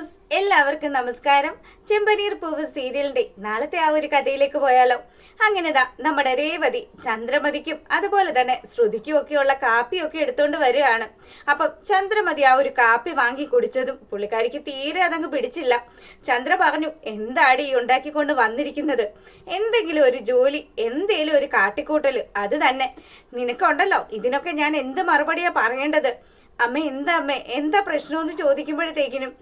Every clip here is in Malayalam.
വ്യൂവേഴ്സ് എല്ലാവർക്കും നമസ്കാരം. ചെമ്പനീർ പൂവ് സീരിയലിന്റെ നാളത്തെ ആ ഒരു കഥയിലേക്ക് പോയാലോ? അങ്ങനെതാ നമ്മുടെ രേവതി ചന്ദ്രമതിക്കും അതുപോലെ തന്നെ ശ്രുതിക്കും ഒക്കെയുള്ള കാപ്പിയൊക്കെ എടുത്തുകൊണ്ട് വരികയാണ്. അപ്പം ചന്ദ്രമതി ആ ഒരു കാപ്പി വാങ്ങി കുടിച്ചതും പുള്ളിക്കാരിക്ക് തീരെ അതങ്ങ് പിടിച്ചില്ല. ചന്ദ്ര പറഞ്ഞു എന്താടി ഈ ഉണ്ടാക്കിക്കൊണ്ട് വന്നിരിക്കുന്നത്? എന്തെങ്കിലും ഒരു ജോലി എന്തേലും ഒരു കാട്ടിക്കൂട്ടൽ അത് തന്നെ. നിനക്കുണ്ടല്ലോ ഇതിനൊക്കെ ഞാൻ എന്ത് മറുപടിയാ പറയേണ്ടത്? അമ്മ എന്താ അമ്മ? എന്താ പ്രശ്നമെന്ന് ചോദിക്കുമ്പോഴത്തേക്കിനും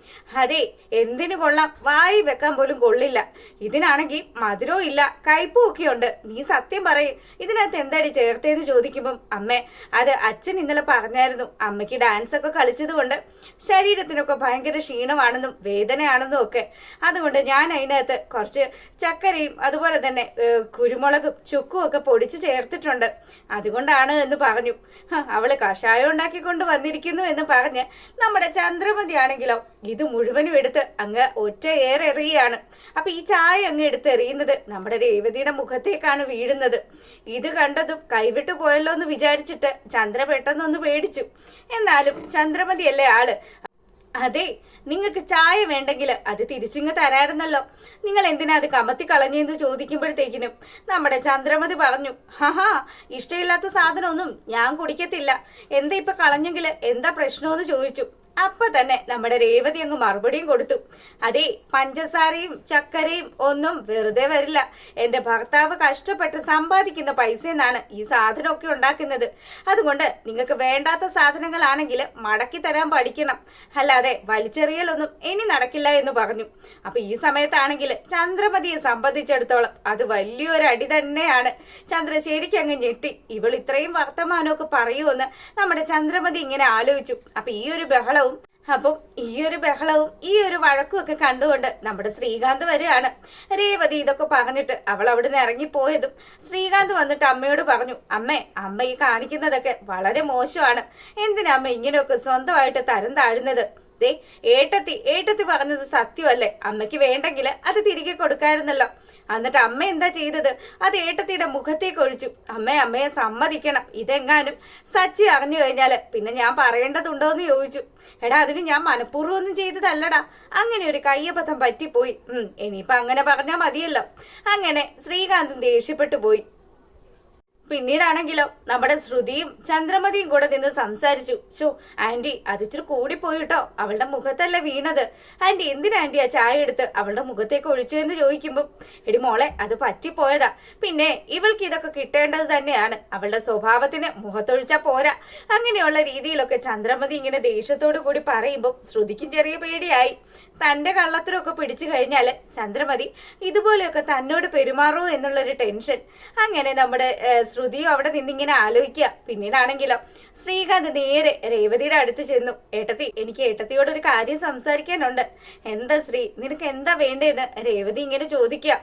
അതെ എന്തിനു കൊള്ളാം? വായി വെക്കാൻ പോലും കൊള്ളില്ല. ഇതിനാണെങ്കിൽ മധുരവും ഇല്ല കയ്പും ഒക്കെ ഉണ്ട്. നീ സത്യം പറയും ഇതിനകത്ത് എന്താടി ചേർത്തേന്ന് ചോദിക്കുമ്പം? അമ്മ അത് അച്ഛൻ ഇന്നലെ പറഞ്ഞായിരുന്നു. അമ്മയ്ക്ക് ഡാൻസ് ഒക്കെ കളിച്ചത് കൊണ്ട് ശരീരത്തിനൊക്കെ ഭയങ്കര ക്ഷീണമാണെന്നും വേദനയാണെന്നും ഒക്കെ. അതുകൊണ്ട് ഞാൻ അതിനകത്ത് കുറച്ച് ചക്കരയും അതുപോലെ തന്നെ കുരുമുളകും ചുക്കും ഒക്കെ പൊടിച്ച് ചേർത്തിട്ടുണ്ട്. അതുകൊണ്ടാണ് എന്ന് പറഞ്ഞു. അവൾ കഷായം ഉണ്ടാക്കിക്കൊണ്ട് വന്നിരിക്കുന്നു എന്ന് പറഞ്ഞ് നമ്മുടെ ചന്ദ്രമതി ആണെങ്കിലോ ഇത് മുഴുവനും എടുത്ത് അങ്ങ് ഒറ്റ ഏറെറിയാണ് അപ്പൊ ഈ ചായ അങ്ങ് എടുത്ത് എറിയുന്നത് നമ്മുടെ രേവതിയുടെ മുഖത്തേക്കാണ് വീഴുന്നത്. ഇത് കണ്ടതും കൈവിട്ടു പോയല്ലോ എന്ന് വിചാരിച്ചിട്ട് ചന്ദ്ര പെട്ടെന്നൊന്ന് പേടിച്ചു. എന്നാലും ചന്ദ്രമതി അല്ലേ ആൾ? അതെ നിങ്ങൾക്ക് ചായ വേണ്ടെങ്കിൽ അത് തിരിച്ചിങ്ങ് തരായിരുന്നല്ലോ. നിങ്ങൾ എന്തിനാ അത് കമത്തി കളഞ്ഞെന്ന് ചോദിക്കുമ്പോഴത്തേക്കിനും നമ്മുടെ ചന്ദ്രമതി പറഞ്ഞു ഹഹാ ഇഷ്ടമില്ലാത്ത സാധനമൊന്നും ഞാൻ കുടിക്കത്തില്ല. എന്താ ഇപ്പൊ കളഞ്ഞെങ്കിൽ എന്താ പ്രശ്നമെന്ന് ചോദിച്ചു. അപ്പൊ തന്നെ നമ്മുടെ രേവതി അങ്ങ് മറുപടിയും കൊടുത്തു. അതെ പഞ്ചസാരയും ചക്കരയും ഒന്നും വെറുതെ വരില്ല. എന്റെ ഭർത്താവ് കഷ്ടപ്പെട്ട് സമ്പാദിക്കുന്ന പൈസ എന്നാണ് ഈ സാധനമൊക്കെ ഉണ്ടാക്കുന്നത്. അതുകൊണ്ട് നിങ്ങൾക്ക് വേണ്ടാത്ത സാധനങ്ങളാണെങ്കിൽ മടക്കി തരാൻ പഠിക്കണം. അല്ലാതെ വലിച്ചെറിയലൊന്നും ഇനി നടക്കില്ല എന്ന് പറഞ്ഞു. അപ്പൊ ഈ സമയത്താണെങ്കിൽ ചന്ദ്രമതിയെ സംബന്ധിച്ചിടത്തോളം അത് വലിയൊരു അടി തന്നെയാണ്. ചന്ദ്ര ശരിക്കും അങ്ങ് ഞെട്ടി. ഇവൾ ഇത്രയും വർത്തമാനമൊക്കെ പറയുമെന്ന് നമ്മുടെ ചന്ദ്രമതി ഇങ്ങനെ ആലോചിച്ചു. അപ്പൊ ഈ ഒരു ബഹളവും അപ്പം ഈ ഒരു ബഹളവും ഈ ഒരു വഴക്കും ഒക്കെ കണ്ടുകൊണ്ട് നമ്മുടെ ശ്രീകാന്ത് വരികയാണ്. രേവതി ഇതൊക്കെ പറഞ്ഞിട്ട് അവൾ അവിടുന്ന് ഇറങ്ങിപ്പോയതും ശ്രീകാന്ത് വന്നിട്ട് അമ്മയോട് പറഞ്ഞു അമ്മേ അമ്മ ഈ കാണിക്കുന്നതൊക്കെ വളരെ മോശമാണ്. എന്തിനാ അമ്മ ഇങ്ങനെയൊക്കെ സ്വന്തമായിട്ട് തരം താഴുന്നത്? ദേ ഏട്ടത്തി ഏട്ടത്തി പറഞ്ഞത് സത്യമല്ലേ? അമ്മയ്ക്ക് വേണ്ടെങ്കിൽ അത് തിരികെ കൊടുക്കായിരുന്നല്ലോ. എന്നിട്ട് അമ്മ എന്താ ചെയ്തത്? അത് ഏട്ടത്തിയുടെ മുഖത്തേക്ക് ഒഴിച്ചു. അമ്മ അമ്മയെ സമ്മതിക്കണം. ഇതെങ്ങാനും? സച്ചി അറിഞ്ഞു കഴിഞ്ഞാൽ പിന്നെ ഞാൻ പറയേണ്ടതുണ്ടോ എന്ന് ചോദിച്ചു. എടാ അതിന് ഞാൻ മനഃപൂർവം ഒന്നും ചെയ്തതല്ലടാ. അങ്ങനെ ഒരു കയ്യബദ്ധം പറ്റിപ്പോയി. ഉം ഇനിയിപ്പൊ അങ്ങനെ പറഞ്ഞാൽ മതിയല്ലോ. അങ്ങനെ ശ്രീകാന്തും ദേഷ്യപ്പെട്ടു പോയി. പിന്നീടാണെങ്കിലോ നമ്മുടെ ശ്രുതിയും ചന്ദ്രമതിയും കൂടെ നിന്ന് സംസാരിച്ചു. ഷോ ആന്റി അതിച്ചിരി കൂടിപ്പോയി കേട്ടോ അവളുടെ മുഖത്തല്ല വീണത്. ആന്റി എന്തിനാ ആന്റി ആ ചായ എടുത്ത് അവളുടെ മുഖത്തേക്ക് ഒഴിച്ചു എന്ന് എടി മോളെ അത് പറ്റിപ്പോയതാ. പിന്നെ ഇവൾക്ക് ഇതൊക്കെ കിട്ടേണ്ടത് തന്നെയാണ്. അവളുടെ സ്വഭാവത്തിന് മുഖത്തൊഴിച്ചാ പോരാ. അങ്ങനെയുള്ള രീതിയിലൊക്കെ ചന്ദ്രമതി ഇങ്ങനെ ദേഷ്യത്തോടു കൂടി പറയുമ്പോൾ ശ്രുതിക്കും ചെറിയ പേടിയായി. തന്റെ കള്ളത്തിലൊക്കെ പിടിച്ചു കഴിഞ്ഞാൽ ചന്ദ്രമതി ഇതുപോലെയൊക്കെ തന്നോട് പെരുമാറുമോ എന്നുള്ളൊരു ടെൻഷൻ. അങ്ങനെ നമ്മുടെ ശ്രുതിയും അവിടെ നിന്നിങ്ങനെ ആലോചിക്കുക. പിന്നീടാണെങ്കിലോ ശ്രീകാന്ത് നേരെ രേവതിയുടെ അടുത്ത് ചെന്നു. ഏട്ടത്തി എനിക്ക് ഏട്ടത്തിയോട് ഒരു കാര്യം സംസാരിക്കാനുണ്ട്. എന്താ ശ്രീ നിനക്ക് എന്താ വേണ്ടതെന്ന് രേവതി ഇങ്ങനെ ചോദിക്കുക.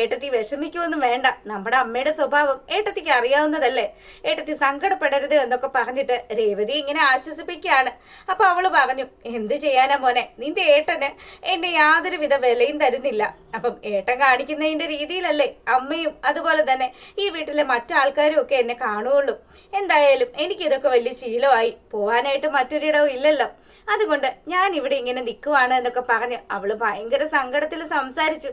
ഏട്ടത്തി വിഷമിക്കുമൊന്നും വേണ്ട. നമ്മുടെ അമ്മയുടെ സ്വഭാവം ഏട്ടത്തിക്ക് അറിയാവുന്നതല്ലേ. ഏട്ടത്തി സങ്കടപ്പെടരുത് എന്നൊക്കെ പറഞ്ഞിട്ട് രേവതി ഇങ്ങനെ ആശ്വസിപ്പിക്കുകയാണ്. അപ്പൊ അവൾ പറഞ്ഞു എന്ത് ചെയ്യാനാ മോനെ? നിന്റെ ഏട്ടന് എന്നെ യാതൊരുവിധ വിലയും തരുന്നില്ല. അപ്പം ഏട്ടൻ കാണിക്കുന്നതിന്റെ രീതിയിലല്ലേ അമ്മയും അതുപോലെ തന്നെ ഈ വീട്ടിലെ മറ്റാൾക്കാരും ഒക്കെ എന്നെ കാണുകയുള്ളൂ. എന്തായാലും എനിക്കിതൊക്കെ വലിയ ശീലമായി. പോവാനായിട്ട് മറ്റൊരിടവും ഇല്ലല്ലോ. അതുകൊണ്ട് ഞാൻ ഇവിടെ ഇങ്ങനെ നിൽക്കുവാണ് എന്നൊക്കെ പറഞ്ഞ് അവൾ ഭയങ്കര സങ്കടത്തിൽ സംസാരിച്ചു.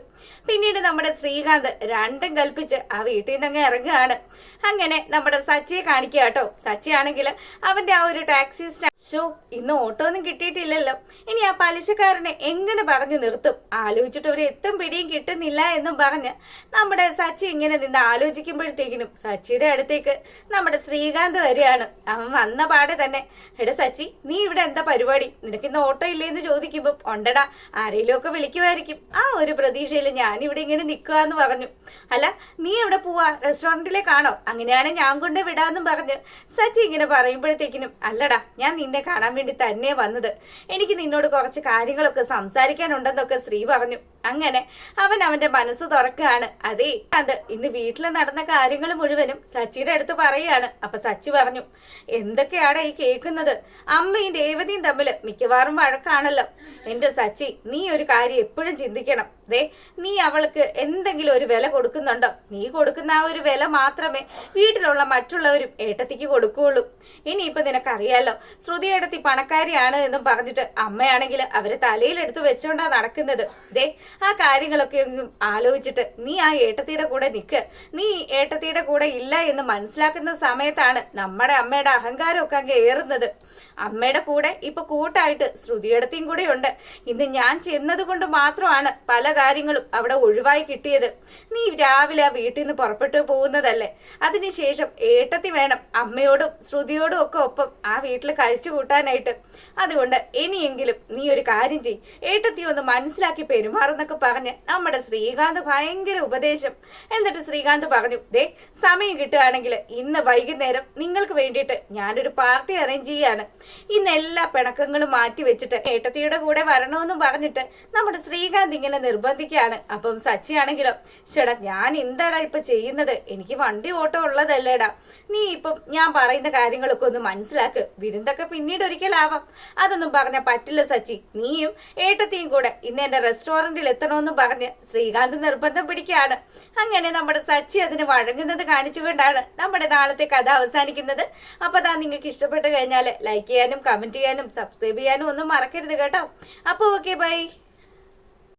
പിന്നീട് നമ്മുടെ ശ്രീകാന്ത് രണ്ടും കൽപ്പിച്ച് ആ വീട്ടിൽ നിന്ന് അങ്ങ് ഇറങ്ങുകയാണ്. അങ്ങനെ നമ്മുടെ സച്ചിയെ കാണിക്കുക കേട്ടോ. സച്ചി ആണെങ്കിൽ അവന്റെ ആ ഒരു ടാക്സി സ്റ്റാ ഷോ ഇന്ന് ഓട്ടോ ഒന്നും കിട്ടിയിട്ടില്ലല്ലോ. ഇനി ആ പലിശക്കാരനെ എങ്ങനെ പറഞ്ഞു നിർത്തും? ആലോചിച്ചിട്ട് ഒരു എത്തും പിടിയും കിട്ടുന്നില്ല എന്നും പറഞ്ഞ് നമ്മുടെ സച്ചി ഇങ്ങനെ നിന്ന് ആലോചിക്കുമ്പോഴത്തേക്കിനും സച്ചിയുടെ അടുത്തേക്ക് നമ്മുടെ ശ്രീകാന്ത് വരികയാണ്. അവൻ വന്ന പാടെ തന്നെ എടാ സച്ചി നീ ഇവിടെ എന്താ പരിപാടി? നിനക്ക് ഇന്ന് ഓട്ടോ ഇല്ലേ എന്ന് ചോദിക്കുമ്പോൾ ഉണ്ടടാ ആരെങ്കിലും ഒക്കെ വിളിക്കുമായിരിക്കും. ആ ഒരു പ്രതീക്ഷയിൽ ഞാൻ ഇവിടെ ഇങ്ങനെ നിൽക്കുക എന്ന് പറഞ്ഞു. അല്ല നീ എവിടെ പോവാ? റെസ്റ്റോറന്റിലേക്കാണോ? അങ്ങനെയാണെങ്കിൽ ഞാൻ കൊണ്ട് വിടാന്നും പറഞ്ഞ് സച്ചി ഇങ്ങനെ പറയുമ്പോഴത്തേക്കിനും അല്ലടാ ഞാൻ നിന്നെ കാണാൻ വേണ്ടി തന്നെ വന്നത്. എനിക്ക് നിന്നോട് കുറച്ച് കാര്യങ്ങളൊക്കെ സംസാരിക്കാനുണ്ടെന്നൊക്കെ ശ്രീ പറഞ്ഞു. അങ്ങനെ അവൻ അവന്റെ മനസ്സ് തുറക്കുകയാണ്. അതേ അത് ഇന്ന് വീട്ടിൽ നടന്ന കാര്യങ്ങൾ മുഴുവനും സച്ചിയുടെ അടുത്ത് പറയുകയാണ്. അപ്പൊ സച്ചി പറഞ്ഞു എന്തൊക്കെയാണ് ഈ കേൾക്കുന്നത്? അമ്മയും രേവതിയും തമ്മിൽ മിക്കവാറും വഴക്കാണല്ലോ. എന്റെ സച്ചി നീ ഒരു കാര്യം എപ്പോഴും ചിന്തിക്കണം. ദേ നീ അവൾക്ക് എന്തെങ്കിലും ഒരു വില കൊടുക്കുന്നുണ്ടോ? നീ കൊടുക്കുന്ന ആ ഒരു വില മാത്രമേ വീട്ടിലുള്ള മറ്റുള്ളവരും ഏട്ടത്തിക്ക് കൊടുക്കുകയുള്ളൂ. ഇനിയിപ്പോ നിനക്കറിയാലോ ശ്രുതി എടുത്തി പണക്കാരിയാണ് എന്നും പറഞ്ഞിട്ട് അമ്മയാണെങ്കിൽ തലയിൽ എടുത്തു വെച്ചോണ്ടാ നടക്കുന്നത്. ദേ ആ കാര്യങ്ങളൊക്കെ ഒന്നും ആലോചിച്ചിട്ട് നീ ആ ഏട്ടത്തിയുടെ കൂടെ നിൽക്ക് നീ ഏട്ടത്തിയുടെ കൂടെ ഇല്ല എന്ന് മനസ്സിലാക്കുന്ന സമയത്താണ് നമ്മുടെ അമ്മയുടെ അഹങ്കാരമൊക്കെ അങ്ങ് ഏറുന്നത്. അമ്മയുടെ കൂടെ ഇപ്പൊ കൂട്ടായിട്ട് ശ്രുതിയെടുത്തിയും കൂടെ ഉണ്ട്. ഇന്ന് ഞാൻ ചെന്നത് കൊണ്ട് മാത്രമാണ് പല കാര്യങ്ങളും അവിടെ ഒഴിവായി കിട്ടിയത്. നീ രാവിലെ ആ വീട്ടിൽ നിന്ന് പുറപ്പെട്ടു പോകുന്നതല്ലേ. അതിനുശേഷം ഏട്ടത്തി വേണം അമ്മയോടും ശ്രുതിയോടും ഒക്കെ ഒപ്പം ആ വീട്ടിൽ കഴിച്ചു കൂട്ടാനായിട്ട്. അതുകൊണ്ട് ഇനിയെങ്കിലും നീ ഒരു കാര്യം ചെയ് ഏട്ടത്തി ഒന്ന് മനസ്സിലാക്കി പെരുമാറുന്നൊക്കെ പറഞ്ഞ് നമ്മുടെ ശ്രീകാന്ത് ഭയങ്കര ഉപദേശം. എന്നിട്ട് ശ്രീകാന്ത് പറഞ്ഞു ദേ സമയം കിട്ടുകയാണെങ്കിൽ ഇന്ന് വൈകുന്നേരം നിങ്ങൾക്ക് വേണ്ടിയിട്ട് ഞാനൊരു പാർട്ടി അറേഞ്ച് ചെയ്യാണ്. ഇന്ന് എല്ലാ പിണക്കങ്ങളും മാറ്റി വെച്ചിട്ട് ഏട്ടത്തിയുടെ കൂടെ വരണമെന്ന് പറഞ്ഞിട്ട് നമ്മുടെ ശ്രീകാന്ത് ഇങ്ങനെ നിർബന്ധിക്കുകയാണ്. അപ്പം സച്ചി ചേടാ ഞാൻ എന്താടാ ഇപ്പൊ ചെയ്യുന്നത്? എനിക്ക് വണ്ടി ഓട്ടം ഉള്ളതല്ലേടാ. നീ ഇപ്പം ഞാൻ പറയുന്ന കാര്യങ്ങളൊക്കെ ഒന്ന് മനസ്സിലാക്ക്. വിരുന്നൊക്കെ പിന്നീട് ഒരിക്കലാവാം അതൊന്നും പറഞ്ഞ പറ്റില്ല സച്ചി. നീയും ഏട്ടത്തിയും കൂടെ ഇന്ന് എന്റെ റെസ്റ്റോറന്റിൽ എത്തണമെന്ന് പറഞ്ഞ് ശ്രീകാന്ത് നിർബന്ധം പിടിക്കുകയാണ്. അങ്ങനെ നമ്മുടെ സച്ചി അതിന് വഴങ്ങുന്നത് കാണിച്ചുകൊണ്ടാണ് നമ്മുടെ നാളത്തെ കഥ അവസാനിക്കുന്നത്. അപ്പൊ അതാ നിങ്ങൾക്ക് ഇഷ്ടപ്പെട്ട് കഴിഞ്ഞാൽ ലൈക്ക് ചെയ്യാനും കമന്റ് ചെയ്യാനും സബ്സ്ക്രൈബ് ചെയ്യാനും ഒന്നും മറക്കരുത് കേട്ടോ. അപ്പോൾ ഓക്കെ ബൈ